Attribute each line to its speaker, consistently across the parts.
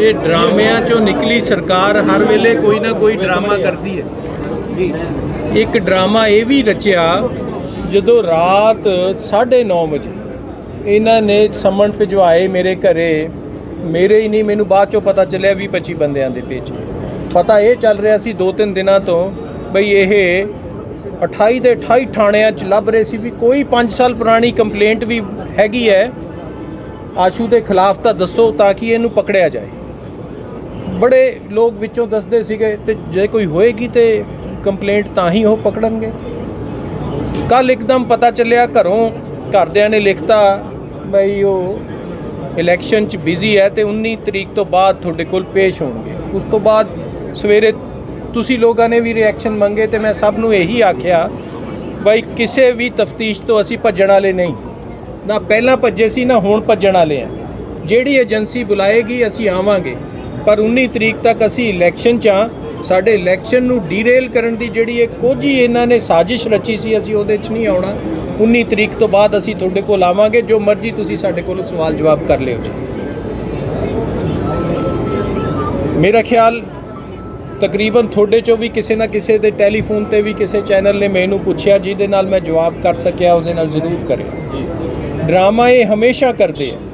Speaker 1: ਇਹ ਡਰਾਮਿਆਂ ਚੋਂ ਨਿਕਲੀ ਸਰਕਾਰ ਹਰ ਵੇਲੇ ਕੋਈ ਨਾ ਕੋਈ ਡਰਾਮਾ ਕਰਦੀ ਹੈ। ਜੀ। ਇੱਕ ਡਰਾਮਾ ਇਹ ਵੀ ਰਚਿਆ, ਜਦੋਂ ਰਾਤ 9:30 ਵਜੇ ਇਹਨਾਂ ਨੇ ਸਮਨ ਭਿਜਵਾਏ ਮੇਰੇ ਘਰੇ, ਮੇਰੇ ਹੀ ਨਹੀਂ, ਮੈਨੂੰ ਬਾਅਦ ਚੋਂ ਪਤਾ ਚੱਲਿਆ ਵੀ 25 ਬੰਦਿਆਂ ਦੇ ਭੇਜੇ ਪਤਾ ਇਹ ਚੱਲ ਰਿਹਾ ਸੀ ਦੋ ਤਿੰਨ ਦਿਨਾਂ ਤੋਂ ਬਈ ਇਹ 28 ਦੇ 28 ਥਾਣਿਆਂ 'ਚ ਲੱਭ ਰਹੇ ਸੀ ਵੀ ਕੋਈ 5 ਸਾਲ ਪੁਰਾਣੀ ਕੰਪਲੇਂਟ ਵੀ ਹੈਗੀ ਹੈ, ਆਸ਼ੂ ਦੇ ਖਿਲਾਫ ਤਾਂ ਦੱਸੋ ਤਾਂ ਕਿ ਇਹਨੂੰ ਪਕੜਿਆ ਜਾਏ। ਬੜੇ ਲੋਕ ਵਿੱਚੋਂ ਦੱਸਦੇ ਸੀਗੇ ਤੇ ਜੇ ਕੋਈ ਹੋਏਗੀ ਤੇ ਕੰਪਲੇਂਟ ਤਾਂ ਹੀ ਉਹ ਪਕੜਨਗੇ। ਕੱਲ ਇੱਕਦਮ ਪਤਾ ਚੱਲਿਆ ਘਰੋਂ ਘਰਦਿਆਂ ਨੇ ਲਿਖਤਾ ਬਈ ਉਹ ਇਲੈਕਸ਼ਨ 'ਚ ਬਿਜ਼ੀ ਹੈ ਤੇ 19 ਤਰੀਕ ਤੋਂ ਬਾਅਦ ਤੁਹਾਡੇ ਕੋਲ ਪੇਸ਼ ਹੋਣਗੇ। ਉਸ ਤੋਂ ਬਾਅਦ ਸਵੇਰੇ ਤੁਸੀਂ ਲੋਕਾਂ ਨੇ ਵੀ ਰਿਐਕਸ਼ਨ ਮੰਗੇ ਤੇ ਮੈਂ ਸਭ ਨੂੰ ਇਹੀ ਆਖਿਆ ਬਈ ਕਿਸੇ ਵੀ ਤਫਤੀਸ਼ ਤੋਂ ਅਸੀਂ ਭੱਜਣ ਵਾਲੇ ਨਹੀਂ। ਨਾ ਪਹਿਲਾਂ ਭੱਜੇ ਸੀ, ਨਾ ਹੁਣ ਭੱਜਣ ਵਾਲੇ ਆ। ਜਿਹੜੀ ਏਜੰਸੀ ਬੁਲਾਏਗੀ, ਅਸੀਂ ਆਵਾਂਗੇ। ਪਰ 19 ਤਰੀਕ ਤੱਕ ਅਸੀਂ ਇਲੈਕਸ਼ਨ 'ਚ ਆ ਸਾਡੇ ਇਲੈਕਸ਼ਨ ਨੂੰ ਡੀਰੇਲ ਕਰਨ ਦੀ ਜਿਹੜੀ ਇਹ ਕੋਝੀ ਇਹਨਾਂ ਨੇ ਸਾਜ਼ਿਸ਼ ਰਚੀ ਸੀ, ਅਸੀਂ ਉਹਦੇ 'ਚ ਨਹੀਂ ਆਉਣਾ। 19 ਤਰੀਕ ਤੋਂ ਬਾਅਦ ਅਸੀਂ ਤੁਹਾਡੇ ਕੋਲ ਆਵਾਂਗੇ। ਜੋ ਮਰਜ਼ੀ ਤੁਸੀਂ ਸਾਡੇ ਕੋਲੋਂ ਸਵਾਲ ਜਵਾਬ ਕਰ ਲਿਓ ਜੀ। ਮੇਰਾ ਖਿਆਲ ਤਕਰੀਬਨ ਤੁਹਾਡੇ ਚੋਂ ਵੀ ਕਿਸੇ ਨਾ ਕਿਸੇ ਦੇ ਟੈਲੀਫੋਨ ਤੇ ਵੀ ਕਿਸੇ ਚੈਨਲ ਨੇ ਮੈਨੂੰ ਪੁੱਛਿਆ, ਜਿਹਦੇ ਨਾਲ ਮੈਂ ਜਵਾਬ ਕਰ ਸਕਿਆ, ਉਹਦੇ ਨਾਲ ਜ਼ਰੂਰ ਕਰਿਆ ਡਰਾਮਾ ਇਹ ਹਮੇਸ਼ਾ ਕਰਦੇ ਆ।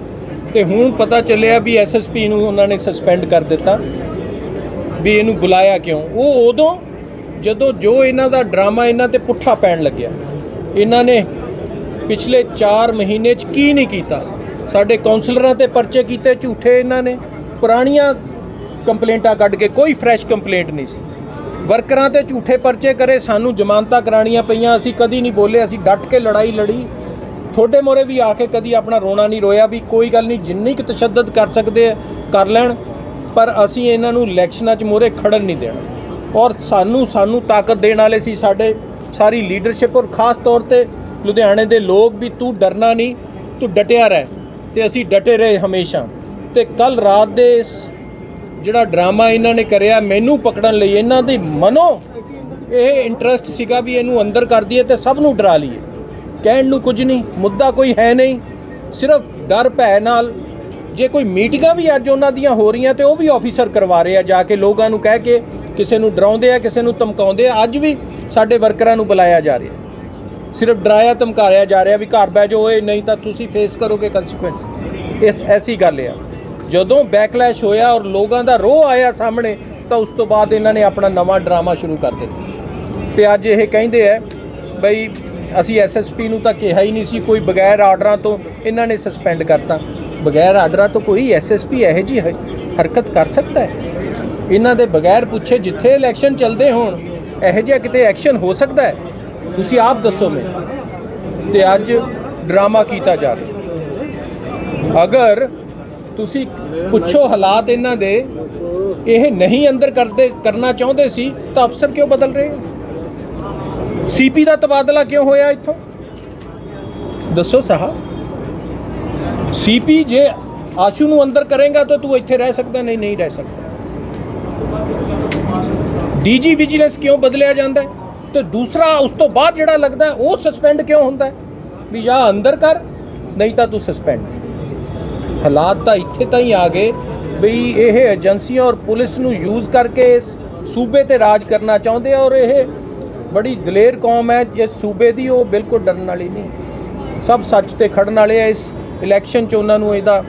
Speaker 1: ਤੇ ਹੁਣ ਪਤਾ ਚੱਲਿਆ ਵੀ ਐਸਐਸਪੀ ਨੂੰ ਉਹਨਾਂ ਨੇ ਸਸਪੈਂਡ ਕਰ ਦਿੱਤਾ ਵੀ ਇਹਨੂੰ ਬੁਲਾਇਆ ਕਿਉਂ? ਉਹ ਉਦੋਂ ਜਦੋਂ ਜੋ ਇਹਨਾਂ ਦਾ ਡਰਾਮਾ ਇਹਨਾਂ ਤੇ ਪੁੱਠਾ ਪੈਣ ਲੱਗਿਆ, ਇਹਨਾਂ ਨੇ ਪਿਛਲੇ 4 ਮਹੀਨੇ 'ਚ ਕੀ ਨਹੀਂ ਕੀਤਾ? ਸਾਡੇ ਕਾਉਂਸਲਰਾਂ ਤੇ ਪਰਚੇ ਕੀਤੇ, ਝੂਠੇ ਇਹਨਾਂ ਨੇ, ਪੁਰਾਣੀਆਂ ਕੰਪਲੇਂਟਾਂ ਕੱਢ ਕੇ ਕੋਈ ਫਰੈਸ਼ ਕੰਪਲੇਂਟ ਨਹੀਂ ਸੀ। ਵਰਕਰਾਂ ਤੇ ਝੂਠੇ ਪਰਚੇ ਕਰੇ, ਸਾਨੂੰ ਜ਼ਮਾਨਤਾਂ ਕਰਾਣੀਆਂ ਪਈਆਂ, ਅਸੀਂ ਕਦੀ ਨਹੀਂ ਬੋਲੇ, ਅਸੀਂ ਡਟ ਕੇ ਲੜਾਈ ਲੜੀ। ਤੁਹਾਡੇ ਮੋਰੇ ਵੀ ਆ ਕੇ ਕਦੀ ਆਪਣਾ ਰੋਣਾ ਨਹੀਂ ਰੋਇਆ ਵੀ ਕੋਈ ਗੱਲ ਨਹੀਂ, ਜਿੰਨੀ ਕੁ ਤਸ਼ੱਦਦ ਕਰ ਸਕਦੇ ਆ, ਕਰ ਲੈਣ, ਪਰ ਅਸੀਂ ਇਹਨਾਂ ਨੂੰ ਇਲੈਕਸ਼ਨਾਂ 'ਚ ਮੋਰੇ ਖੜਨ ਨਹੀਂ ਦੇਣਾ। ਔਰ ਸਾਨੂੰ ਸਾਨੂੰ ਤਾਕਤ ਦੇਣ ਵਾਲੇ ਸੀ ਸਾਡੇ ਸਾਰੀ ਲੀਡਰਸ਼ਿਪ ਔਰ ਖਾਸ ਤੌਰ ਤੇ ਲੁਧਿਆਣੇ ਦੇ ਲੋਕ ਵੀ ਤੂੰ ਡਰਨਾ ਨਹੀਂ, ਤੂੰ ਡਟਿਆ ਰਹਿ ਤੇ ਅਸੀਂ ਡਟੇ ਰਹੇ ਹਮੇਸ਼ਾ। ਤੇ ਕੱਲ ਰਾਤ ਦੇ ਇਸ ਜਿਹੜਾ ਡਰਾਮਾ ਇਹਨਾਂ ਨੇ ਕਰਿਆ, ਮੈਨੂੰ ਪਕੜਨ ਲਈ ਇਹਨਾਂ ਦੇ ਮਨੋ ਇਹ ਇੰਟਰਸਟ ਸੀਗਾ ਵੀ ਇਹਨੂੰ ਅੰਦਰ ਕਰ ਦਈਏ ਤੇ ਸਭ ਨੂੰ ਡਰਾ ਲਈਏ। ਕਹਿਣ ਨੂੰ ਕੁਝ ਨਹੀਂ, ਮੁੱਦਾ ਕੋਈ ਹੈ ਨਹੀਂ। ਸਿਰਫ ਡਰ ਭੈ ਨਾਲ, ਜੇ ਕੋਈ ਮੀਟਿੰਗਾਂ ਵੀ ਅੱਜ ਉਹਨਾਂ ਦੀਆਂ ਹੋ ਰਹੀਆਂ ਤੇ ਉਹ ਵੀ ਆਫੀਸਰ ਕਰਵਾ ਰਹੇ ਆ, ਜਾ ਕੇ ਲੋਕਾਂ ਨੂੰ ਕਹਿ ਕੇ ਕਿਸੇ ਨੂੰ ਡਰਾਉਂਦੇ ਆ, ਕਿਸੇ ਨੂੰ ਧਮਕਾਉਂਦੇ ਆ, ਅੱਜ ਵੀ ਸਾਡੇ ਵਰਕਰਾਂ ਨੂੰ ਬੁਲਾਇਆ ਜਾ ਰਿਹਾ। ਸਿਰਫ ਡਰਾਇਆ, ਧਮਕਾਇਆ ਜਾ ਰਿਹਾ ਵੀ ਘਰ ਬਹਿ ਜਾਓ, ਓਏ, ਨਹੀਂ ਤਾਂ ਤੁਸੀਂ ਫੇਸ ਕਰੋਗੇ ਕਨਸੀਕੁਐਂਸ ਇਸ, ਐਸੀ ਗੱਲ ਆ। ਜਦੋਂ ਬੈਕਲੈਸ਼ ਹੋਇਆ ਔਰ ਲੋਕਾਂ ਦਾ ਰੋਹ ਆਇਆ ਸਾਹਮਣੇ, ਤਾਂ ਉਸ ਤੋਂ ਬਾਅਦ ਇਹਨਾਂ ਨੇ ਆਪਣਾ ਨਵਾਂ ਡਰਾਮਾ ਸ਼ੁਰੂ ਕਰ ਦਿੱਤਾ। ਤੇ ਅੱਜ ਇਹ ਕਹਿੰਦੇ ਆ, ਬਈ ਅਸੀਂ ਐਸਐਸਪੀ ਨੂੰ ਤਾਂ ਕਿਹਾ ਹੀ ਨਹੀਂ ਸੀ, ਕੋਈ ਬਗੈਰ ਆਰਡਰਾਂ ਤੋਂ ਇਹਨਾਂ ਨੇ ਸਸਪੈਂਡ ਕਰਤਾ। ਬਗੈਰ ਆਰਡਰਾਂ ਤੋਂ ਕੋਈ ਐਸਐਸਪੀ ਇਹੋ ਜੀ ਹਰਕਤ ਕਰ ਸਕਦਾ ਹੈ? ਇਹਨਾਂ ਦੇ ਬਗੈਰ ਪੁੱਛੇ ਜਿੱਥੇ ਇਲੈਕਸ਼ਨ ਚੱਲਦੇ ਹੋਣ, ਇਹੋ ਜਿਹਾ ਕਿਤੇ ਐਕਸ਼ਨ ਹੋ ਸਕਦਾ ਹੈ? ਤੁਸੀਂ ਆਪ ਦੱਸੋ ਮੈਨੂੰ। ਤੇ ਅੱਜ ਡਰਾਮਾ ਕੀਤਾ ਜਾ ਰਿਹਾ ਅਗਰ ਤੁਸੀਂ ਪੁੱਛੋ ਹਾਲਾਤ ਇਹਨਾਂ ਦੇ, ਇਹ ਨਹੀਂ ਅੰਦਰ ਕਰਦੇ, ਕਰਨਾ ਚਾਹੁੰਦੇ ਸੀ, ਤਾਂ ਅਫਸਰ ਕਿਉਂ ਬਦਲ ਰਹੇ? ਸੀਪੀ ਦਾ ਤਬਾਦਲਾ ਕਿਉਂ ਹੋਇਆ ਇੱਥੋਂ? ਦੱਸੋ ਸਾਹਬ। ਸੀਪੀ ਜੇ ਆਸ਼ੂ ਨੂੰ ਅੰਦਰ ਕਰੇਗਾ ਤਾਂ ਤੂੰ ਇੱਥੇ ਰਹਿ ਸਕਦਾ, ਨਹੀਂ ਨਹੀਂ ਰਹਿ ਸਕਦਾ। ਡੀਜੀ ਵਿਜੀਲੈਂਸ ਕਿਉਂ ਬਦਲਿਆ ਜਾਂਦਾ ਹੈ? ਤੇ ਦੂਸਰਾ, ਉਸ ਤੋਂ ਬਾਅਦ ਜਿਹੜਾ ਲੱਗਦਾ, ਉਹ ਸਸਪੈਂਡ ਕਿਉਂ ਹੁੰਦਾ ਵੀ ਜਾਂ ਅੰਦਰ ਕਰ, ਨਹੀਂ ਤਾਂ ਤੂੰ ਸਸਪੈਂਡ ਹਾਲਾਤ ਤਾਂ ਇੱਥੇ ਤਾਂ ਹੀ ਆ ਗਏ ਵੀ ਇਹ ਏਜੰਸੀਆਂ ਔਰ ਪੁਲਿਸ ਨੂੰ ਯੂਜ਼ ਕਰਕੇ ਇਸ ਸੂਬੇ ਤੇ ਰਾਜ ਕਰਨਾ ਚਾਹੁੰਦੇ ਆ ਔਰ ਇਹ ਬੜੀ ਦਲੇਰ ਕੌਮ ਹੈ ਇਸ ਸੂਬੇ ਦੀ ਉਹ ਬਿਲਕੁਲ ਡਰਨ ਵਾਲੀ ਨਹੀਂ ਸਭ ਸੱਚ ਤੇ ਖੜਨ ਵਾਲੇ ਆ ਇਸ ਇਲੈਕਸ਼ਨ 'ਚ ਉਹਨਾਂ ਨੂੰ ਇਹਦਾ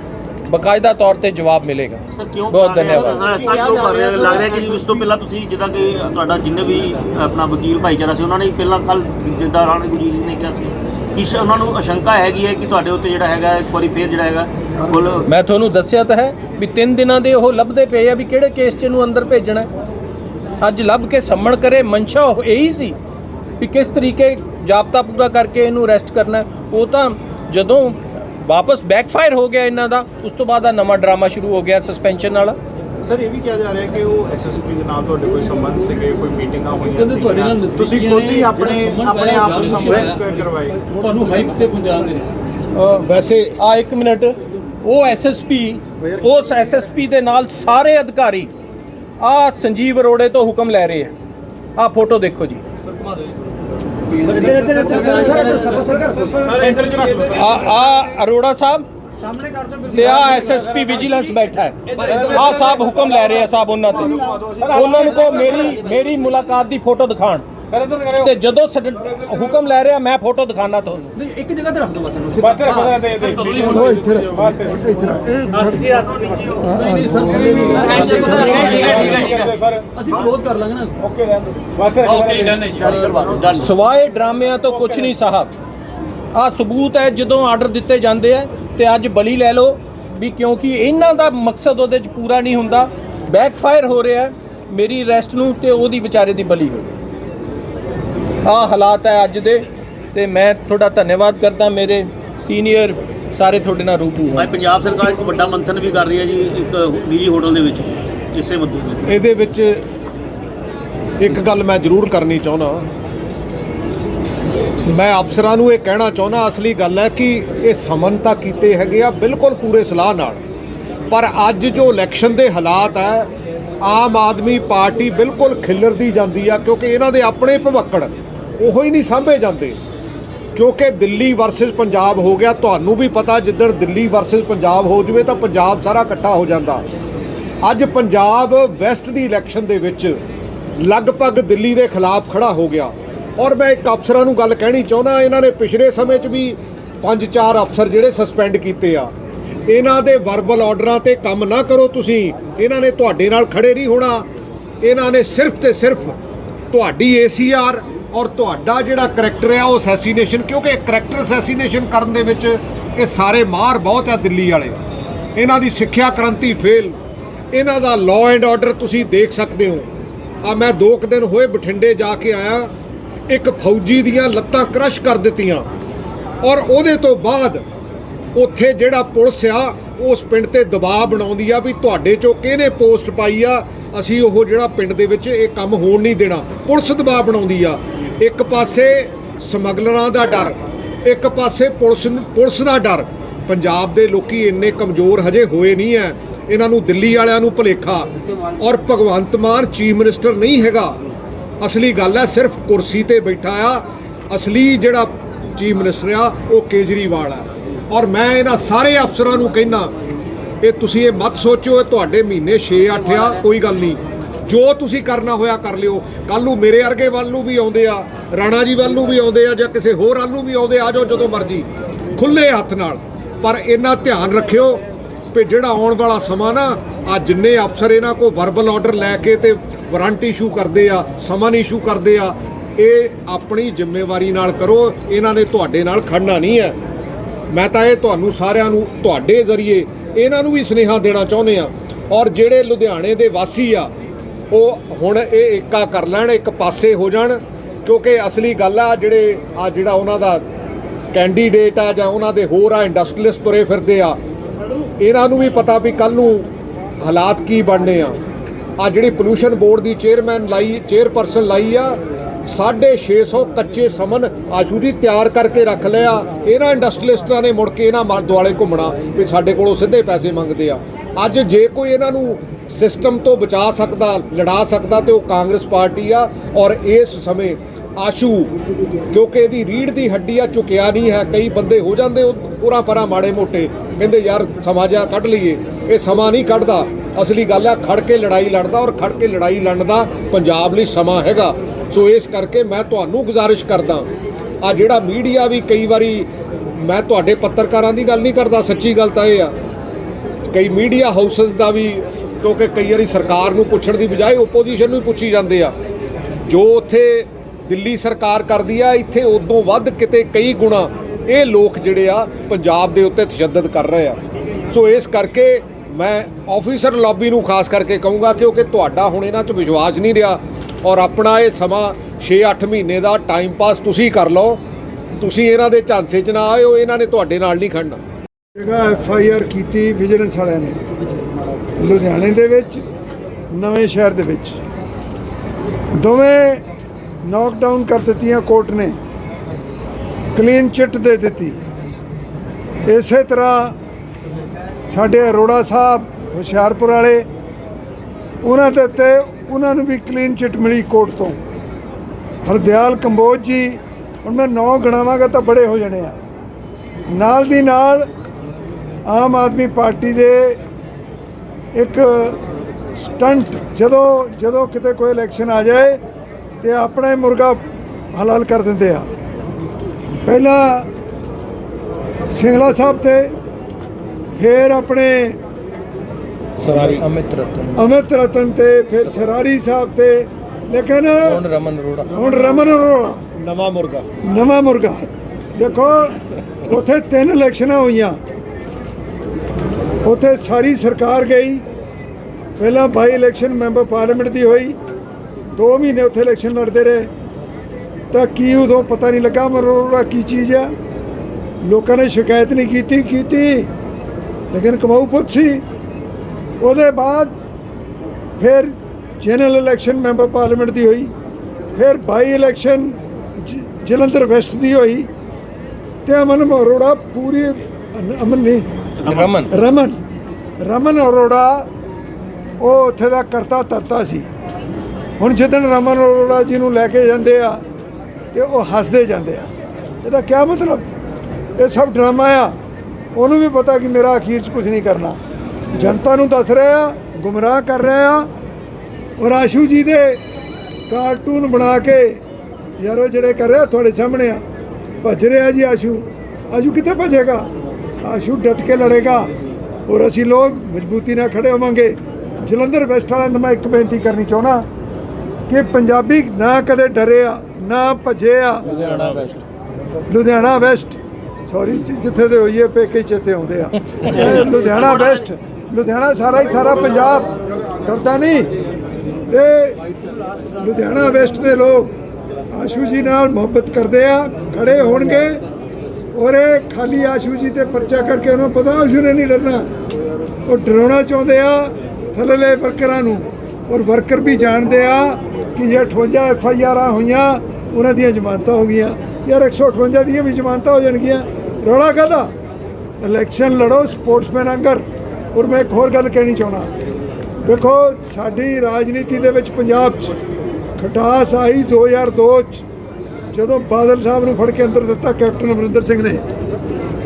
Speaker 1: ਬਕਾਇਦਾ ਤੌਰ ਤੇ ਜਵਾਬ ਮਿਲੇਗਾ
Speaker 2: ਸਰ ਕਿਉਂ
Speaker 1: ਬਹੁਤ? ਧੰਨਵਾਦ
Speaker 2: ਸਰ, ਕਿਉਂ ਕਰ ਰਹੇ? ਲੱਗ ਰਿਹਾ ਕਿ ਇਸ ਤੋਂ ਪਹਿਲਾਂ ਤੁਸੀਂ ਜਿੱਦਾਂ ਕਿ ਤੁਹਾਡਾ ਜਿੰਨੇ ਵੀ ਆਪਣਾ ਵਕੀਲ ਭਾਈਚਾਰਾ ਸੀ ਉਹਨਾਂ ਨੇ ਪਹਿਲਾਂ ਕੱਲ ਜਿੱਦਾਂ ਰਾਣਾ ਗੁਰਜੀਤ ਜੀ ਨੇ ਕਿਹਾ ਸੀ ਕਿ ਉਹਨਾਂ ਨੂੰ ਆਸ਼ੰਕਾ ਹੈਗੀ ਹੈ ਕਿ ਤੁਹਾਡੇ ਉੱਤੇ ਜਿਹੜਾ ਹੈਗਾ ਇੱਕ ਵਾਰੀ ਫੇਰ ਜਿਹੜਾ ਹੈਗਾ
Speaker 1: ਮੈਂ ਤੁਹਾਨੂੰ ਦੱਸਿਆ ਤਾਂ ਹੈ ਵੀ ਤਿੰਨ ਦਿਨਾਂ ਦੇ ਉਹ ਲੱਭਦੇ ਪਏ ਆ ਵੀ ਕਿਹੜੇ ਕੇਸ 'ਚ ਇਹਨੂੰ ਅੰਦਰ ਭੇਜਣਾ ਹੈ। ਅੱਜ ਲੱਭ ਕੇ ਸੰਮਣ ਕਰੇ ਮਨਸ਼ਾ ਉਹ ਇਹੀ ਸੀ ਵੀ ਕਿਸ ਤਰੀਕੇ ਜਾਬਤਾ ਪੂਰਾ ਕਰਕੇ ਇਹਨੂੰ ਅਰੈਸਟ ਕਰਨਾ। ਉਹ ਤਾਂ ਜਦੋਂ ਵਾਪਸ ਬੈਕਫਾਇਰ ਹੋ ਗਿਆ ਇਹਨਾਂ ਦਾ ਉਸ ਤੋਂ ਬਾਅਦ ਆ ਨਵਾਂ ਡਰਾਮਾ ਸ਼ੁਰੂ ਹੋ ਗਿਆ ਸਸਪੈਂਸ਼ਨ ਵਾਲਾ
Speaker 3: ਸਰ ਇਹ ਵੀ ਕਿਹਾ ਜਾ ਰਿਹਾ ਕਿ ਉਹ ਐਸਐਸਪੀ ਦੇ ਨਾਲ ਤੁਹਾਡੇ ਕੋਈ ਸੰਬੰਧ ਸੀਗੇ ਕੋਈ ਮੀਟਿੰਗਾਂ ਹੋਈਆਂ
Speaker 4: ਕਹਿੰਦੇ ਤੁਹਾਡੇ ਨਾਲ।
Speaker 3: ਤੁਸੀਂ ਖੁਦ ਹੀ ਆਪਣੇ ਆਪਣੇ ਆਪ ਨੂੰ ਸੰਬੰਧ
Speaker 4: ਸੀ
Speaker 3: ਕਰਵਾਏ
Speaker 4: ਤੁਹਾਨੂੰ ਹਾਈਪ ਤੇ ਪਹੁੰਚਾਉਂਦੇ ਨੇ
Speaker 1: ਵੈਸੇ ਆ ਇੱਕ ਮਿੰਟ ਉਹ ਐਸਐਸਪੀ ਉਸ ਐਸਐਸਪੀ ਦੇ ਨਾਲ ਸਾਰੇ ਅਧਿਕਾਰੀ ਆ ਸੰਜੀਵ ਅਰੋੜੇ ਤੋਂ ਹੁਕਮ ਲੈ ਰਹੇ ਆ। ਆ ਫੋਟੋ ਦੇਖੋ ਜੀ।
Speaker 4: ਸਰ ਇੱਧਰ ਸਰ ਸਰ ਕਰ
Speaker 3: ਸੈਂਟਰ ਚ ਰੱਖ
Speaker 1: ਆ ਆ ਅਰੋੜਾ ਸਾਹਿਬ ਤੇ ਆ ਐਸਐਸਪੀ ਵਿਜੀਲੈਂਸ ਬੈਠਾ ਹੈ। ਆ ਸਾਹਿਬ ਹੁਕਮ ਲੈ ਰਹੇ ਆ ਸਾਹਿਬ ਉਹਨਾਂ ਤੇ। ਉਹਨਾਂ ਨੂੰ ਕੋ ਮੇਰੀ ਮੇਰੀ ਮੁਲਾਕਾਤ ਦੀ ਫੋਟੋ ਦਿਖਾਣ ਤੇ ਜਦੋਂ ਸਡ- ਹੁਕਮ ਲੈ ਰਿਹਾ ਮੈਂ ਫੋਟੋ ਦਿਖਾਣਾ ਤੁਹਾਨੂੰ।
Speaker 4: ਨਹੀਂ ਇੱਕ ਜਗ੍ਹਾ ਤੇ ਰੱਖ ਦਿਓ ਬਸ ਇਹਨੂੰ।
Speaker 5: ਬਾਤ ਰੱਖਦਾ ਦੇ ਦੇ
Speaker 4: ਨਹੀਂ ਸਰ ਨਹੀਂ ਨਹੀਂ ਅਸੀਂ ਕਲੋਜ਼ ਕਰ ਲਾਂਗੇ ਨਾ।
Speaker 5: ਬਾਤ ਰੱਖਦਾ
Speaker 1: ਸਵਾਏ ਡਰਾਮਿਆਂ ਤੋਂ ਕੁਝ ਨਹੀਂ ਸਾਹਿਬ। ਆ ਸਬੂਤ ਹੈ ਜਦੋਂ ਆਰਡਰ ਦਿੱਤੇ ਜਾਂਦੇ ਆ ਤੇ ਅੱਜ ਬਲੀ ਲੈ ਲਓ ਵੀ ਕਿਉਂਕਿ ਇਹਨਾਂ ਦਾ ਮਕਸਦ ਉਹਦੇ ਚ ਪੂਰਾ ਨਹੀਂ ਹੁੰਦਾ। ਬੈਕਫਾਇਰ ਹੋ ਰਿਹਾ ਹੈ ਮੇਰੀ ਅਰੈਸਟ ਨੂੰ ਤੇ ਉਹਦੀ ਵਿਚਾਰੇ ਦੀ ਬਲੀ ਹੋ ਗਈ। ਆ ਹਾਲਾਤ ਹੈ ਅੱਜ ਦੇ ਤੇ ਮੈਂ ਤੁਹਾਡਾ ਧੰਨਵਾਦ ਕਰਦਾ ਮੇਰੇ ਸੀਨੀਅਰ ਸਾਰੇ ਤੁਹਾਡੇ ਨਾਲ ਰੂਬਰੂ
Speaker 2: ਅੱਜ ਪੰਜਾਬ ਸਰਕਾਰ ਇੱਕ ਵੱਡਾ ਮੰਥਨ ਵੀ ਕਰ ਰਹੀ ਹੈ ਜੀ ਇੱਕ ਨਿੱਜੀ ਹੋਟਲ ਦੇ ਵਿੱਚ ਇਸੇ ਮੁੱਦੇ ਤੇ
Speaker 6: ਇਹਦੇ ਵਿੱਚ ਇੱਕ ਗੱਲ ਮੈਂ ਜ਼ਰੂਰ ਕਰਨੀ ਚਾਹੁੰਦਾ। ਮੈਂ ਅਫਸਰਾਂ ਨੂੰ ਇਹ ਕਹਿਣਾ ਚਾਹੁੰਦਾ ਅਸਲੀ ਗੱਲ ਹੈ ਕਿ ਇਹ ਸਮਨ ਤਾਂ ਕੀਤੇ ਹੈਗੇ ਆ ਬਿਲਕੁਲ ਪੂਰੇ ਸਲਾਹ ਨਾਲ। ਪਰ ਅੱਜ ਜੋ ਇਲੈਕਸ਼ਨ ਦੇ ਹਾਲਾਤ ਹੈ ਆਮ ਆਦਮੀ ਪਾਰਟੀ ਬਿਲਕੁਲ ਖਿੱਲਰਦੀ ਜਾਂਦੀ ਆ ਕਿਉਂਕਿ ਇਹਨਾਂ ਦੇ ਆਪਣੇ ਭਵੱਕੜ ਉਹੋ ਹੀ ਨਹੀਂ ਸਾਂਭੇ ਜਾਂਦੇ। ਕਿਉਂਕਿ ਦਿੱਲੀ ਵਰਸਸ ਪੰਜਾਬ ਹੋ ਗਿਆ, ਤੁਹਾਨੂੰ ਵੀ ਪਤਾ ਜਿੱਦਣ ਦਿੱਲੀ ਵਰਸਸ ਪੰਜਾਬ ਹੋ ਜਵੇ ਤਾਂ ਪੰਜਾਬ ਸਾਰਾ ਇਕੱਠਾ ਹੋ ਜਾਂਦਾ। ਅੱਜ ਪੰਜਾਬ ਵੈਸਟ ਦੀ ਇਲੈਕਸ਼ਨ ਦੇ ਵਿੱਚ ਲਗਭਗ ਦਿੱਲੀ ਦੇ ਖਿਲਾਫ ਖੜਾ ਹੋ ਗਿਆ। ਔਰ ਮੈਂ ਇੱਕ ਅਫਸਰਾਂ ਨੂੰ ਗੱਲ ਕਹਿਣੀ ਚਾਹੁੰਦਾ, ਇਹਨਾਂ ਨੇ ਪਿਛਲੇ ਸਮੇਂ 'ਚ ਵੀ ਪੰਜ ਚਾਰ ਅਫਸਰ ਜਿਹੜੇ ਸਸਪੈਂਡ ਕੀਤੇ ਆ। ਇਹਨਾਂ ਦੇ ਵਰਬਲ ਆਰਡਰਾਂ ਤੇ ਕੰਮ ਨਾ ਕਰੋ ਤੁਸੀਂ। ਇਹਨਾਂ ਨੇ ਤੁਹਾਡੇ ਨਾਲ ਖੜੇ ਨਹੀਂ ਹੋਣਾ। ਇਹਨਾਂ ਨੇ ਸਿਰਫ ਤੇ ਸਿਰਫ ਤੁਹਾਡੀ ਏਸੀਆਰ ਔਰ ਤੁਹਾਡਾ ਜਿਹੜਾ ਕਰੈਕਟਰ ਆ ਉਹ ਅਸੈਸੀਨੇਸ਼ਨ ਕਿਉਂਕਿ ਕਰੈਕਟਰ ਅਸੈਸੀਨੇਸ਼ਨ ਕਰਨ ਦੇ ਵਿੱਚ ਇਹ ਸਾਰੇ ਮਾਹਰ ਬਹੁਤ ਆ ਦਿੱਲੀ ਵਾਲੇ। ਇਹਨਾਂ ਦੀ ਸਿੱਖਿਆ ਕ੍ਰਾਂਤੀ ਫੇਲ ਇਹਨਾਂ ਦਾ ਲਾਅ ਐਂਡ ਆਰਡਰ ਤੁਸੀਂ ਦੇਖ ਸਕਦੇ ਹੋ। ਆ ਮੈਂ ਦੋ ਕੁ ਦਿਨ ਹੋਏ ਬਠਿੰਡੇ ਜਾ ਕੇ ਆਇਆ। ਇੱਕ ਫੌਜੀ ਦੀਆਂ ਲੱਤਾਂ ਕ੍ਰਸ਼ ਕਰ ਦਿੱਤੀਆਂ। ਔਰ ਉਹਦੇ ਤੋਂ ਬਾਅਦ ਉੱਥੇ ਜਿਹੜਾ ਪੁਲਿਸ ਆ, ਉਸ ਪਿੰਡ ਤੇ ਦਬਾਅ ਬਣਾਉਂਦੀ ਆ ਵੀ ਤੁਹਾਡੇ ਚੋਂ ਕਿਹਨੇ ਪੋਸਟ ਪਾਈ ਆ? ਅਸੀਂ ਉਹ ਜਿਹੜਾ ਪਿੰਡ ਦੇ ਵਿੱਚ ਇਹ ਕੰਮ ਹੋਣ ਨਹੀਂ ਦੇਣਾ। ਪੁਲਿਸ ਦਬਾਅ ਬਣਾਉਂਦੀ ਆ। ਇੱਕ ਪਾਸੇ ਸਮਗਲਰਾਂ ਦਾ ਡਰ, ਇੱਕ ਪਾਸੇ ਪੁਲਿਸ ਪੁਲਿਸ ਦਾ ਡਰ। ਪੰਜਾਬ ਦੇ ਲੋਕੀ ਇੰਨੇ ਕਮਜ਼ੋਰ ਹਜੇ ਹੋਏ ਨਹੀਂ ਐ। ਇਹਨਾਂ ਨੂੰ ਦਿੱਲੀ ਵਾਲਿਆਂ ਨੂੰ ਭੁਲੇਖਾ। ਔਰ ਭਗਵੰਤ ਮਾਨ ਚੀਫ ਮਿਨਿਸਟਰ ਨਹੀਂ ਹੈਗਾ। ਅਸਲੀ ਗੱਲ ਹੈ ਸਿਰਫ ਕੁਰਸੀ ਤੇ ਬੈਠਾ ਆ। ਅਸਲੀ ਜਿਹੜਾ ਚੀਫ ਮਿਨਿਸਟਰ ਆ, ਉਹ ਕੇਜਰੀਵਾਲ ਆ। ਔਰ ਮੈਂ ਇਹਨਾਂ ਸਾਰੇ ਅਫਸਰਾਂ ਨੂੰ ਕਹਿਣਾ ਇਹ ਤੁਸੀਂ ਇਹ ਮਤ ਸੋਚੋ ਇਹ ਤੁਹਾਡੇ ਮਹੀਨੇ 6-8 ਆ, ਕੋਈ ਗੱਲ ਨਹੀਂ। ਜੋ ਤੁਸੀਂ ਕਰਨਾ ਹੋਇਆ ਕਰ ਲਿਓ। ਕੱਲ ਨੂੰ ਮੇਰੇ ਵਰਗੇ ਵੱਲ ਨੂੰ ਵੀ ਆਉਂਦੇ ਆ, ਰਾਣਾ ਜੀ ਵੱਲ ਨੂੰ ਵੀ ਆਉਂਦੇ ਆ ਜਾਂ ਕਿਸੇ ਹੋਰ ਵੱਲ ਨੂੰ ਵੀ ਆਉਂਦੇ ਆ ਜਾਓ ਜਦੋਂ ਮਰਜ਼ੀ। ਖੁੱਲੇ ਹੱਥ ਨਾਲ। ਪਰ ਇਹਨਾਂ ਧਿਆਨ ਰੱਖਿਓ ਵੀ ਜਿਹੜਾ ਆਉਣ ਵਾਲਾ ਸਮਾਂ ਨਾ, ਆ ਜਿੰਨੇ ਅਫਸਰ ਇਹਨਾਂ ਕੋ ਵਰਬਲ ਆਰਡਰ ਲੈ ਕੇ ਤੇ ਵਾਰੰਟ ਇਸ਼ੂ ਕਰਦੇ ਆ ਸਮਨ ਇਸ਼ੂ ਕਰਦੇ ਆ, ਇਹ ਆਪਣੀ ਜ਼ਿੰਮੇਵਾਰੀ ਨਾਲ ਕਰੋ, ਇਹਨਾਂ ਨੇ ਤੁਹਾਡੇ ਨਾਲ ਖੜਨਾ ਨਹੀਂ ਹੈ। ਮੈਂ ਤਾਂ ਇਹ ਤੁਹਾਨੂੰ ਸਾਰਿਆਂ ਨੂੰ, ਤੁਹਾਡੇ ਜ਼ਰੀਏ ਇਹਨਾਂ ਨੂੰ ਵੀ ਸੁਨੇਹਾ ਦੇਣਾ ਚਾਹੁੰਦੇ ਆ ਔਰ ਜਿਹੜੇ ਲੁਧਿਆਣੇ ਦੇ ਵਾਸੀ ਆ ਉਹ ਹੁਣ ਇਹ ਏਕਾ ਕਰ ਲੈਣ, ਇੱਕ ਪਾਸੇ ਹੋ ਜਾਣ, ਕਿਉਂਕਿ ਅਸਲੀ ਗੱਲ ਆ ਜਿਹੜੇ, ਆ ਜਿਹੜਾ ਉਹਨਾਂ ਦਾ ਕੈਂਡੀਡੇਟ ਆ ਜਾਂ ਉਹਨਾਂ ਦੇ ਹੋਰ ਆ ਇੰਡਸਟਰੀਅਲਿਸਟ ਤੁਰੇ ਫਿਰਦੇ ਆ, ਇਹਨਾਂ ਨੂੰ ਵੀ ਪਤਾ ਵੀ ਕੱਲ ਨੂੰ ਹਾਲਾਤ ਕੀ ਬਣਨੇ ਆ। ਆ ਜਿਹੜੀ ਪੋਲੂਸ਼ਨ ਬੋਰਡ ਦੀ ਚੇਅਰਮੈਨ ਲਾਈ ਚੇਅਰਪਰਸਨ ਲਾਈ ਆ 650 ਕੱਚੇ ਸਮਨ ਆਸ਼ੂ ਜੀ ਤਿਆਰ ਕਰਕੇ ਰੱਖ ਲਿਆ ਇਹਨਾਂ ਇੰਡਸਟਰੀਅਲਿਸਟਾਂ ਨੇ ਮੁੜ ਕੇ ਇਹਨਾਂ ਮਰ ਦੁਆਲੇ ਘੁੰਮਣਾ, ਵੀ ਸਾਡੇ ਕੋਲੋਂ ਸਿੱਧੇ ਪੈਸੇ ਮੰਗਦੇ ਆ। ਅੱਜ ਜੇ ਕੋਈ ਇਹਨਾਂ ਨੂੰ ਸਿਸਟਮ ਤੋਂ ਬਚਾ ਸਕਦਾ, ਲੜਾ ਸਕਦਾ ਤੇ ਉਹ ਕਾਂਗਰਸ ਪਾਰਟੀ ਆ ਔਰ ਇਸ ਸਮੇਂ ਆਸ਼ੂ, ਕਿਉਂਕਿ ਇਹਦੀ ਰੀੜ ਦੀ ਹੱਡੀ ਆ, ਝੁਕਿਆ ਨਹੀਂ ਹੈ, ਕਈ ਬੰਦੇ ਹੋ ਜਾਂਦੇ ਪੂਰਾ ਪਰਾ ਮਾੜੇ ਮੋਟੇ, ਕਹਿੰਦੇ ਯਾਰ ਸਮਾਜਾ ਕੱਢ ਲਈਏ। ਇਹ ਸਮਾਂ ਨਹੀਂ ਕੱਢਦਾ। ਅਸਲੀ ਗੱਲ ਆ, ਖੜ ਕੇ ਲੜਾਈ ਲੜਦਾ ਔਰ ਖੜ ਕੇ ਲੜਾਈ ਲੜਨ ਦਾ ਪੰਜਾਬ ਲਈ ਸਮਾਂ ਹੈਗਾ। ਸੋ ਇਸ ਕਰਕੇ ਮੈਂ ਤੁਹਾਨੂੰ ਗੁਜ਼ਾਰਿਸ਼ ਕਰਦਾ ਆ ਜਿਹੜਾ ਮੀਡੀਆ ਵੀ ਕਈ ਵਾਰੀ ਮੈਂ ਤੁਹਾਡੇ ਪੱਤਰਕਾਰਾਂ ਦੀ ਗੱਲ ਨਹੀਂ ਕਰਦਾ, ਸੱਚੀ ਗੱਲ ਤਾਂ ਇਹ ਆ ਕਈ ਮੀਡੀਆ ਹਾਊਸਸ ਦਾ ਵੀ, ਕਿਉਂਕਿ ਕਈ ਵਾਰੀ ਸਰਕਾਰ ਨੂੰ ਪੁੱਛਣ ਦੀ ਬਜਾਏ ਓਪੋਜੀਸ਼ਨ ਨੂੰ ਹੀ ਪੁੱਛੀ ਜਾਂਦੇ ਆ। ਜੋ ਉੱਥੇ ਦਿੱਲੀ ਸਰਕਾਰ ਕਰਦੀ ਆ, ਇੱਥੇ ਉਦੋਂ ਵੱਧ ਕਿਤੇ ਕਈ ਗੁਣਾ ਇਹ ਲੋਕ ਜਿਹੜੇ ਆ, ਪੰਜਾਬ ਦੇ ਉੱਤੇ ਤਸ਼ੱਦਦ ਕਰ ਰਹੇ ਆ। ਸੋ ਇਸ ਕਰਕੇ ਮੈਂ ਆਫੀਸਰ ਲੌਬੀ ਨੂੰ ਖਾਸ ਕਰਕੇ ਕਹੂੰਗਾ, ਕਿਉਂਕਿ ਤੁਹਾਡਾ ਹੁਣ ਇਹਨਾਂ 'ਚ ਵਿਸ਼ਵਾਸ ਨਹੀਂ ਰਿਹਾ ਔਰ ਆਪਣਾ ਇਹ ਸਮਾਂ 6-8 ਮਹੀਨੇ ਦਾ ਟਾਈਮ ਪਾਸ ਤੁਸੀਂ ਕਰ ਲਓ। ਤੁਸੀਂ ਇਹਨਾਂ ਦੇ ਝਾਂਸੇ 'ਚ ਨਾ ਆਇਓ, ਇਹਨਾਂ ਨੇ ਤੁਹਾਡੇ ਨਾਲ ਨਹੀਂ ਖੜਨਾ।
Speaker 7: ਜਗ੍ਹਾ ਐਫ ਆਈ ਆਰ ਕੀਤੀ ਵਿਜੀਲੈਂਸ ਵਾਲਿਆਂ ਨੇ। ਲੁਧਿਆਣੇ ਦੇ ਵਿੱਚ, ਨਵੇਂ ਸ਼ਹਿਰ ਦੇ ਵਿੱਚ। ਦੋਵੇਂ ਨੌਕਡਾਊਨ ਕਰ ਦਿੱਤੀਆਂ ਕੋਰਟ ਨੇ। ਕਲੀਨ ਚਿੱਟ ਦੇ ਦਿੱਤੀ। ਇਸੇ ਤਰ੍ਹਾਂ ਸਾਡੇ ਅਰੋੜਾ ਸਾਹਿਬ, ਹੁਸ਼ਿਆਰਪੁਰ ਵਾਲੇ, ਉਹਨਾਂ ਦੇ ਉੱਤੇ ਉਹਨਾਂ ਨੂੰ ਵੀ ਕਲੀਨ ਚਿੱਟ ਮਿਲੀ ਕੋਰਟ ਤੋਂ। ਹਰਦਿਆਲ ਕੰਬੋਜ ਜੀ, ਹੁਣ ਮੈਂ ਨੌ ਗਣਾਵਾਂਗਾ ਤਾਂ ਬੜੇ ਹੋ ਜਾਣੇ ਆ। ਨਾਲ ਦੀ ਨਾਲ ਆਮ ਆਦਮੀ ਪਾਰਟੀ ਦੇ ਇੱਕ ਸਟੰਟ ਜਦੋਂ ਜਦੋਂ ਕਿਤੇ ਕੋਈ ਇਲੈਕਸ਼ਨ ਆ ਜਾਏ ਤੇ ਆਪਣਾ ਹੀ ਮੁਰਗਾ ਹਲਾਲ ਕਰ ਦਿੰਦੇ ਆ। ਪਹਿਲਾਂ ਸਿੰਗਲਾ ਸਾਹਿਬ ਤੇ ਫਿਰ ਆਪਣੇ
Speaker 1: ਸਰਾਰੀ ਅਮਿਤ ਰਤਨ।
Speaker 7: ਅਮਿਤ ਰਤਨ ਤੇ ਫਿਰ ਸਰਾਰੀ ਸਾਹਿਬ ਤੇ ਲੇਕਿਨ
Speaker 1: ਹੁਣ ਰਮਨ ਅਰੋੜਾ।
Speaker 7: ਹੁਣ ਰਮਨ ਅਰੋੜਾ।
Speaker 6: ਨਵਾਂ ਮੁਰਗਾ।
Speaker 7: ਨਵਾਂ ਮੁਰਗਾ। ਦੇਖੋ ਉੱਥੇ ਤਿੰਨ ਇਲੈਕਸ਼ਨਾਂ ਹੋਈਆਂ। ਉੱਥੇ ਸਾਰੀ ਸਰਕਾਰ ਗਈ। ਪਹਿਲਾਂ ਬਾਈ ਇਲੈਕਸ਼ਨ ਮੈਂਬਰ ਪਾਰਲੀਮੈਂਟ ਦੀ ਹੋਈ। 2 ਮਹੀਨੇ ਉੱਥੇ ਇਲੈਕਸ਼ਨ ਲੜਦੇ ਰਹੇ। ਤਾਂ ਕੀ ਉਦੋਂ ਪਤਾ ਨਹੀਂ ਲੱਗਾ ਮਰੋੜਾ ਕੀ ਚੀਜ਼ ਆ। ਲੋਕਾਂ ਨੇ ਸ਼ਿਕਾਇਤ ਨਹੀਂ ਕੀਤੀ ਕੀਤੀ। ਲੇਕਿਨ ਕਮਾਊ ਪੁੱਤ ਸੀ। ਉਹਦੇ ਬਾਅਦ ਫਿਰ ਜਨਰਲ ਇਲੈਕਸ਼ਨ ਮੈਂਬਰ ਪਾਰਲੀਮੈਂਟ ਦੀ ਹੋਈ। ਫਿਰ ਬਾਈ ਇਲੈਕਸ਼ਨ ਜ- ਜਲੰਧਰ ਵੈਸਟ ਦੀ ਹੋਈ। ਤੇ ਅਮਨ ਅਰੋੜਾ ਪੂਰੀ ਅਮਨ ਨਹੀਂ।
Speaker 1: ਰਮਨ।
Speaker 7: ਰਮਨ। ਰਮਨ ਅਰੋੜਾ, ਉਹ ਉੱਥੇ ਦਾ ਕਰਤਾ ਤਰਤਾ ਸੀ। ਹੁਣ ਜਿੱਦਣ ਰਮਨ ਅਰੋੜਾ ਜੀ ਨੂੰ ਲੈ ਕੇ ਜਾਂਦੇ ਆ, ਤੇ ਉਹ ਹੱਸਦੇ ਜਾਂਦੇ ਆ। ਇਹਦਾ ਕੀ ਮਤਲਬ? ਇਹ ਸਭ ਡਰਾਮਾ ਆ। ਉਹਨੂੰ ਵੀ ਪਤਾ ਕਿ ਮੇਰਾ ਅਖੀਰ 'ਚ ਕੁਝ ਨਹੀਂ ਕਰਨਾ। ਜਨਤਾ ਨੂੰ ਦੱਸ ਰਿਹਾ ਗੁੰਮਰਾਹ ਕਰ ਰਿਹਾ ਆ। ਔਰ ਆਸ਼ੂ ਜੀ ਦੇ ਕਾਰਟੂਨ ਬਣਾ ਕੇ ਯਾਰ ਉਹ ਜਿਹੜੇ ਕਰ ਰਿਹਾ ਤੁਹਾਡੇ ਸਾਹਮਣੇ ਆ। ਭੱਜ ਰਿਹਾ ਜੀ ਆਸ਼ੂ। ਆਸ਼ੂ ਕਿੱਥੇ ਭੱਜੇਗਾ? ਆਸ਼ੂ ਡਟ ਕੇ ਲੜੇਗਾ। ਔਰ ਅਸੀਂ ਲੋਕ ਮਜ਼ਬੂਤੀ ਨਾਲ ਖੜੇ ਹੋਵਾਂਗੇ। ਜਲੰਧਰ ਵੈਸਟ ਵਾਲਿਆਂ ਨੂੰ ਮੈਂ ਇੱਕ ਬੇਨਤੀ ਕਰਨੀ ਚਾਹਣਾ ਕਿ ਪੰਜਾਬੀ ਨਾ ਕਦੇ ਡਰੇ ਆ ਨਾ ਭੱਜੇ ਆ।
Speaker 1: Ludhiana west.
Speaker 7: Ludhiana west. Sorry ਜਿੱਥੇ ਦੇ ਹੋਈਏ ਪੇਕੇ ਚੇਤੇ ਆਉਂਦੇ ਆ। ਲੁਧਿਆਣਾ ਵੈਸਟ। ਲੁਧਿਆਣਾ ਸਾਰਾ ਹੀ ਸਾਰਾ ਪੰਜਾਬ ਡਰਦਾ ਨਹੀਂ। ਤੇ ਲੁਧਿਆਣਾ ਵੈਸਟ ਦੇ ਲੋਕ ਆਸ਼ੂ ਜੀ ਨਾਲ ਮੁਹੱਬਤ ਕਰਦੇ ਆ ਖੜੇ ਹੋਣਗੇ। ਔਰ ਇਹ ਖਾਲੀ ਆਸ਼ੂ ਜੀ ਤੇ ਪਰਚਾ ਕਰਕੇ ਉਹਨੂੰ ਪਤਾ ਆਸ਼ੂ ਨੇ ਨਹੀਂ ਡਰਨਾ ਉਹ ਡਰਾਉਣਾ ਚਾਹੁੰਦੇ ਆ ਥੱਲੇਲੇ ਵਰਕਰਾਂ ਨੂੰ। ਔਰ ਵਰਕਰ ਵੀ ਜਾਣਦੇ ਆ ਕਿ ਜੇ 58 ਐਫ ਆਈ ਆਰਾਂ ਹੋਈਆਂ, ਉਹਨਾਂ ਦੀਆਂ ਜ਼ਮਾਨਤਾਂ ਹੋ ਗਈਆਂ। ਯਾਰ 158 ਦੀਆਂ ਵੀ ਜ਼ਮਾਨਤਾਂ ਹੋ ਜਾਣਗੀਆਂ। ਰੌਲਾ ਕਾਹਦਾ? ਇਲੈਕਸ਼ਨ ਲੜੋ ਸਪੋਰਟਸਮੈਨ ਅੰਗਰ। ਔਰ ਮੈਂ ਇੱਕ ਹੋਰ ਗੱਲ ਕਹਿਣੀ ਚਾਹੁੰਦਾ। ਦੇਖੋ, ਸਾਡੀ ਰਾਜਨੀਤੀ ਦੇ ਵਿੱਚ ਪੰਜਾਬ 'ਚ ਖਟਾਸ ਆਈ 2002 'ਚ। ਜਦੋਂ ਬਾਦਲ ਸਾਹਿਬ ਨੂੰ ਫੜ ਕੇ ਅੰਦਰ ਦਿੱਤਾ, ਕੈਪਟਨ ਅਮਰਿੰਦਰ ਸਿੰਘ ਨੇ।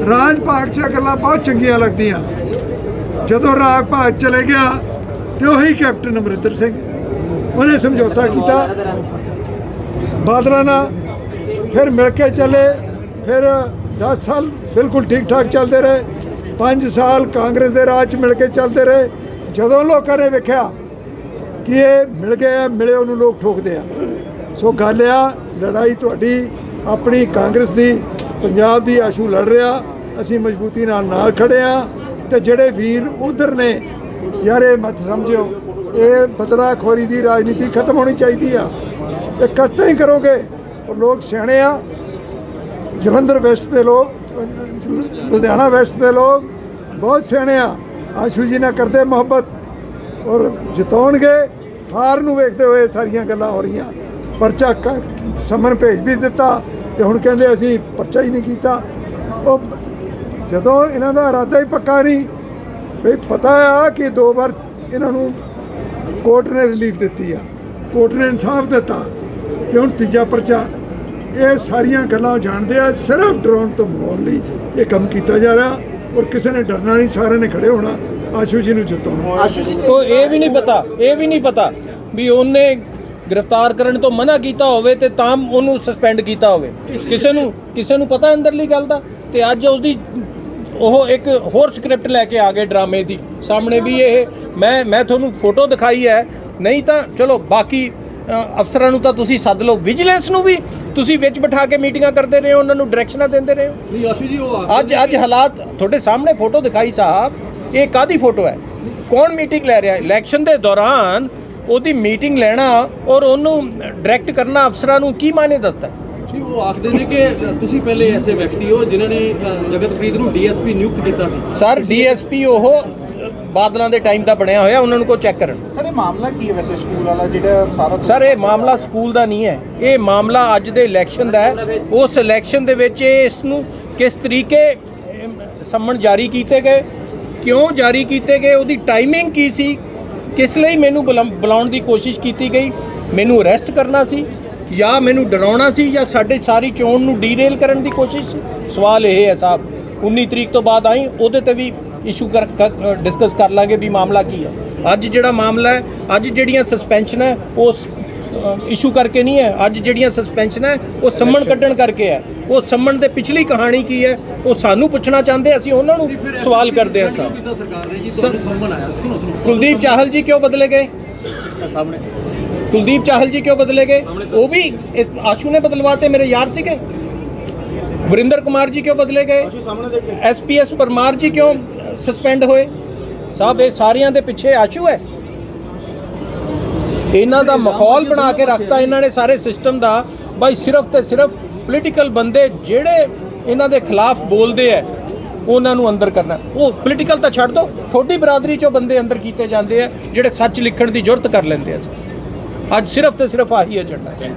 Speaker 7: ਰਾਜ ਭਾਗ 'ਚ ਗੱਲਾਂ ਬਹੁਤ ਚੰਗੀਆਂ ਲੱਗਦੀਆਂ। ਜਦੋਂ ਰਾਜ ਭਾਗ ਚਲੇ ਗਿਆ, ਤੇ ਉਹੀ ਕੈਪਟਨ ਅਮਰਿੰਦਰ ਸਿੰਘ। ਉਹਨੇ ਸਮਝੌਤਾ ਕੀਤਾ। ਬਾਦਲਾਂ ਨਾਲ ਫਿਰ ਮਿਲ ਕੇ ਚੱਲੇ। ਫਿਰ 10 ਸਾਲ ਬਿਲਕੁਲ ਠੀਕ ਠਾਕ ਚੱਲਦੇ ਰਹੇ। 5 ਸਾਲ ਕਾਂਗਰਸ ਦੇ ਰਾਜ 'ਚ ਮਿਲ ਕੇ ਚੱਲਦੇ ਰਹੇ। ਜਦੋਂ ਲੋਕਾਂ ਨੇ ਵੇਖਿਆ ਕਿ ਇਹ ਮਿਲ ਗਏ ਆ ਮਿਲੇ ਉਹਨੂੰ ਲੋਕ ਠੋਕਦੇ ਆ। ਸੋ ਗੱਲ ਆ ਲੜਾਈ ਤੁਹਾਡੀ, ਆਪਣੀ ਕਾਂਗਰਸ ਦੀ, ਪੰਜਾਬ ਦੀ ਆਸ਼ੂ ਲੜ ਰਿਹਾ, ਅਸੀਂ ਮਜ਼ਬੂਤੀ ਨਾਲ ਨਾਲ ਖੜੇ ਆ ਤੇ ਜਿਹੜੇ ਵੀਰ ਉਧਰ ਨੇ, ਯਾਰ ਇਹ ਮਤ ਸਮਝਿਓ, ਇਹ ਬਦਲਾਖੋਰੀ ਦੀ ਰਾਜਨੀਤੀ ਖਤਮ ਹੋਣੀ ਚਾਹੀਦੀ ਆ। ਇਹ ਕਦ ਹੀ ਕਰੋਗੇ, ਔਰ ਲੋਕ ਸਿਆਣੇ ਆ। ਜਲੰਧਰ ਵੈਸਟ ਦੇ ਲੋਕ, ਲੁਧਿਆਣਾ ਵੈਸਟ ਦੇ ਲੋਕ ਬਹੁਤ ਸਿਆਣੇ ਆ। ਆਸ਼ੂ ਜੀ ਨਾਲ ਕਰਦੇ ਮੁਹੱਬਤ, ਔਰ ਜਿਤਾਉਣਗੇ, ਹਾਰ ਨੂੰ ਵੇਖਦੇ ਹੋਏ ਸਾਰੀਆਂ ਗੱਲਾਂ ਹੋ ਰਹੀਆਂ। ਪਰਚਾ ਸਮਨ ਭੇਜ ਵੀ ਦਿੱਤਾ ਤੇ ਹੁਣ ਕਹਿੰਦੇ ਅਸੀਂ ਪਰਚਾ ਹੀ ਨਹੀਂ ਕੀਤਾ। ਉਹ ਜਦੋਂ ਇਹਨਾਂ ਦਾ ਇਰਾਦਾ ਹੀ ਪੱਕਾ ਨਹੀਂ ਵੀ ਪਤਾ ਆ ਕਿ ਦੋ ਵਾਰ ਇਹਨਾਂ ਨੂੰ ਕੋਰਟ ਨੇ ਰਿਲੀਫ ਦਿੱਤੀ ਆ। ਕੋਰਟ ਨੇ ਇਨਸਾਫ ਦਿੱਤਾ ਤੇ ਹੁਣ ਤੀਜਾ ਪਰਚਾ। ਇਹ ਸਾਰੀਆਂ ਗੱਲਾਂ ਜਾਣਦੇ ਆ, ਸਿਰਫ ਡਰਾਉਣ ਤੋਂ ਬੋਲਣ ਲਈ ਇਹ ਕੰਮ ਕੀਤਾ ਜਾ ਰਿਹਾ ਔਰ ਕਿਸੇ ਨੇ ਡਰਨਾ ਨਹੀਂ, ਸਾਰਿਆਂ ਨੇ ਖੜੇ ਹੋਣਾ, ਆਸ਼ੂ ਜੀ ਨੂੰ ਜਿਤਾਉਣਾ।
Speaker 1: ਉਹ ਇਹ ਵੀ ਨਹੀਂ ਪਤਾ, ਇਹ ਵੀ ਨਹੀਂ ਪਤਾ ਵੀ ਉਹਨੇ ਗ੍ਰਿਫਤਾਰ ਕਰਨ ਤੋਂ ਮਨਾ ਕੀਤਾ ਹੋਵੇ ਤੇ ਤਾਂ ਉਹਨੂੰ ਸਸਪੈਂਡ ਕੀਤਾ ਹੋਵੇ। ਕਿਸੇ ਨੂੰ ਕਿਸੇ ਨੂੰ ਪਤਾ ਅੰਦਰਲੀ ਗੱਲ ਦਾ? ਤੇ ਅੱਜ ਉਹਦੀ ਉਹ ਇੱਕ ਹੋਰ ਸਕ੍ਰਿਪਟ ਲੈ ਕੇ ਆ ਗਏ ਡਰਾਮੇ ਦੀ। ਸਾਹਮਣੇ ਵੀ ਇਹ ਮੈਂ ਮੈਂ ਤੁਹਾਨੂੰ ਫੋਟੋ ਦਿਖਾਈ ਹੈ। ਨਹੀਂ ਤਾਂ ਚਲੋ ਬਾਕੀ ਅਫਸਰਾਂ ਨੂੰ ਤਾਂ ਤੁਸੀਂ ਸੱਦ ਲਓ। ਵਿਜੀਲੈਂਸ ਨੂੰ ਵੀ ਤੁਸੀਂ ਵਿੱਚ ਬਿਠਾ ਕੇ ਮੀਟਿੰਗਾਂ ਕਰਦੇ ਰਹੇ ਹੋ ਉਹਨਾਂ ਨੂੰ ਡਾਇਰੈਕਸ਼ਨਾਂ ਦਿੰਦੇ ਰਹੇ ਹੋ।
Speaker 4: ਨਹੀਂ ਆਸ਼ੂ ਜੀ ਉਹ
Speaker 1: ਅੱਜ ਅੱਜ ਹਾਲਾਤ ਤੁਹਾਡੇ ਸਾਹਮਣੇ ਫੋਟੋ ਦਿਖਾਈ ਸਾਹਿਬ। ਇਹ ਕਾਦੀ ਫੋਟੋ ਹੈ? ਕੌਣ ਮੀਟਿੰਗ ਲੈ ਰਿਹਾ ਹੈ? ਇਲੈਕਸ਼ਨ ਦੇ ਦੌਰਾਨ ਉਹਦੀ ਮੀਟਿੰਗ ਲੈਣਾ ਔਰ ਉਹਨੂੰ ਡਾਇਰੈਕਟ ਕਰਨਾ ਅਫਸਰਾਂ ਨੂੰ ਕੀ ਮਾਇਨੇ ਦੱਸਦਾ?
Speaker 4: ਜੀ ਉਹ ਆਖਦੇ ਨੇ ਕਿ ਤੁਸੀਂ ਪਹਿਲੇ ਐਸੇ ਵਿਅਕਤੀ ਹੋ ਜਿਨ੍ਹਾਂ ਨੇ ਜਗਤਪ੍ਰੀਤ ਨੂੰ ਡੀਐਸਪੀ ਨਿਯੁਕਤ ਕੀਤਾ ਸੀ।
Speaker 1: ਸਰ ਡੀਐਸਪੀ ਉਹ ਬਾਦਲਾਂ ਦੇ ਟਾਈਮ ਦਾ ਬਣਿਆ ਹੋਇਆ ਉਹਨਾਂ ਨੂੰ ਕੋ ਚੈੱਕ ਕਰਨ।
Speaker 3: ਸਰ ਇਹ ਮਾਮਲਾ ਕੀ ਹੈ ਵੈਸੇ ਸਕੂਲ ਵਾਲਾ ਜਿਹੜਾ ਸਾਰਾ
Speaker 1: ਸਰ ਇਹ ਮਾਮਲਾ ਸਕੂਲ ਦਾ ਨਹੀਂ ਹੈ। ਇਹ ਮਾਮਲਾ ਅੱਜ ਦੇ ਇਲੈਕਸ਼ਨ ਦਾ ਹੈ। ਉਸ ਇਲੈਕਸ਼ਨ ਦੇ ਵਿੱਚ ਇਹ ਇਸ ਨੂੰ ਕਿਸ ਤਰੀਕੇ ਸੰਮਣ ਜਾਰੀ ਕੀਤੇ ਗਏ ਕਿਉਂ ਜਾਰੀ ਕੀਤੇ ਗਏ ਉਹਦੀ ਟਾਈਮਿੰਗ ਕੀ ਸੀ ਕਿਸ ਲਈ ਮੈਨੂੰ ਬੁਲਾ- ਬੁਲਾਉਣ ਦੀ ਕੋਸ਼ਿਸ਼ ਕੀਤੀ ਗਈ? ਮੈਨੂੰ ਅਰੈਸਟ ਕਰਨਾ ਸੀ ਜਾਂ ਮੈਨੂੰ ਡਰਾਉਣਾ ਸੀ ਜਾਂ ਸਾਡੇ ਸਾਰੀ ਚੋਣ ਨੂੰ ਡੀਰੇਲ ਕਰਨ ਦੀ ਕੋਸ਼ਿਸ਼ ਸੀ? ਸਵਾਲ ਇਹ ਹੈ ਸਾਹਿਬ 19 ਤਰੀਕ ਤੋਂ ਬਾਅਦ ਆਈ, ਉਹਦੇ ਤੇ ਵੀ ਇਸ਼ੂ ਕਰ ਡਿਸਕਸ ਕਰ ਲਾਂਗੇ ਵੀ ਮਾਮਲਾ ਕੀ ਹੈ। ਅੱਜ ਜਿਹੜਾ ਮਾਮਲਾ ਹੈ, ਅੱਜ ਜਿਹੜੀਆਂ ਸਸਪੈਂਸ਼ਨ ਹੈ, ਉਹ ਇਸ਼ੂ ਕਰਕੇ ਨਹੀਂ ਹੈ। ਅੱਜ ਜਿਹੜੀਆਂ ਸਸਪੈਂਸ਼ਨ ਹੈ ਉਹ ਸੰਮਣ ਕੱਢਣ ਕਰਕੇ ਹੈ। ਉਹ ਸੰਮਣ ਦੇ ਪਿਛਲੀ ਕਹਾਣੀ ਕੀ ਹੈ ਉਹ ਸਾਨੂੰ ਪੁੱਛਣਾ ਚਾਹੁੰਦੇ ਅਸੀਂ ਉਹਨਾਂ ਨੂੰ ਸਵਾਲ ਕਰਦੇ ਹਾਂ ਸਰ।
Speaker 4: ਕੀਤਾ ਸਰਕਾਰ ਨੇ ਜੀ? ਤੁਹਾਨੂੰ ਸੰਮਨ ਆਇਆ। ਸੁਣੋ ਸੁਣੋ।
Speaker 1: ਕੁਲਦੀਪ ਚਾਹਲ ਜੀ ਕਿਉਂ ਬਦਲੇ ਗਏ?
Speaker 2: ਸਾਹਮਣੇ।
Speaker 1: ਕੁਲਦੀਪ ਚਾਹਲ ਜੀ ਕਿਉਂ ਬਦਲੇ ਗਏ? ਉਹ ਵੀ ਇਸ ਆਸ਼ੂ ਨੇ ਬਦਲਵਾਤੇ ਮੇਰੇ ਯਾਰ ਸੀਗੇ। ਵਰਿੰਦਰ ਕੁਮਾਰ ਜੀ ਕਿਉਂ ਬਦਲੇ ਗਏ? ਐਸਪੀਐਸ ਪਰਮਾਰ ਜੀ ਕਿਉਂ ਸਸਪੈਂਡ ਹੋਏ? ਸਭ ਇਹ ਸਾਰਿਆਂ ਦੇ ਪਿੱਛੇ ਆਸ਼ੂ ਹੈ। ਇਹਨਾਂ ਦਾ ਮਾਹੌਲ ਬਣਾ ਕੇ ਰੱਖਤਾ ਇਹਨਾਂ ਨੇ ਸਾਰੇ ਸਿਸਟਮ ਦਾ। ਬਾਈ ਸਿਰਫ ਤੇ ਸਿਰਫ ਪੋਲੀਟੀਕਲ ਬੰਦੇ ਜਿਹੜੇ ਇਹਨਾਂ ਦੇ ਖਿਲਾਫ ਬੋਲਦੇ ਐ, ਉਹਨਾਂ ਨੂੰ ਅੰਦਰ ਕਰਨਾ। ਉਹ ਪੋਲੀਟੀਕਲ ਤਾਂ ਛੱਡ ਦੋ ਥੋੜੀ ਬਰਾਦਰੀ ਚੋਂ ਬੰਦੇ ਅੰਦਰ ਕੀਤੇ ਜਾਂਦੇ ਆ ਜਿਹੜੇ ਸੱਚ ਲਿਖਣ ਦੀ ਜੁਰਤ ਕਰ ਲੈਂਦੇ ਆ ਅੱਜ ਸਿਰਫ ਤੇ ਸਿਰਫ ਆਹੀ ਏਜੰਡਾ ਹੈ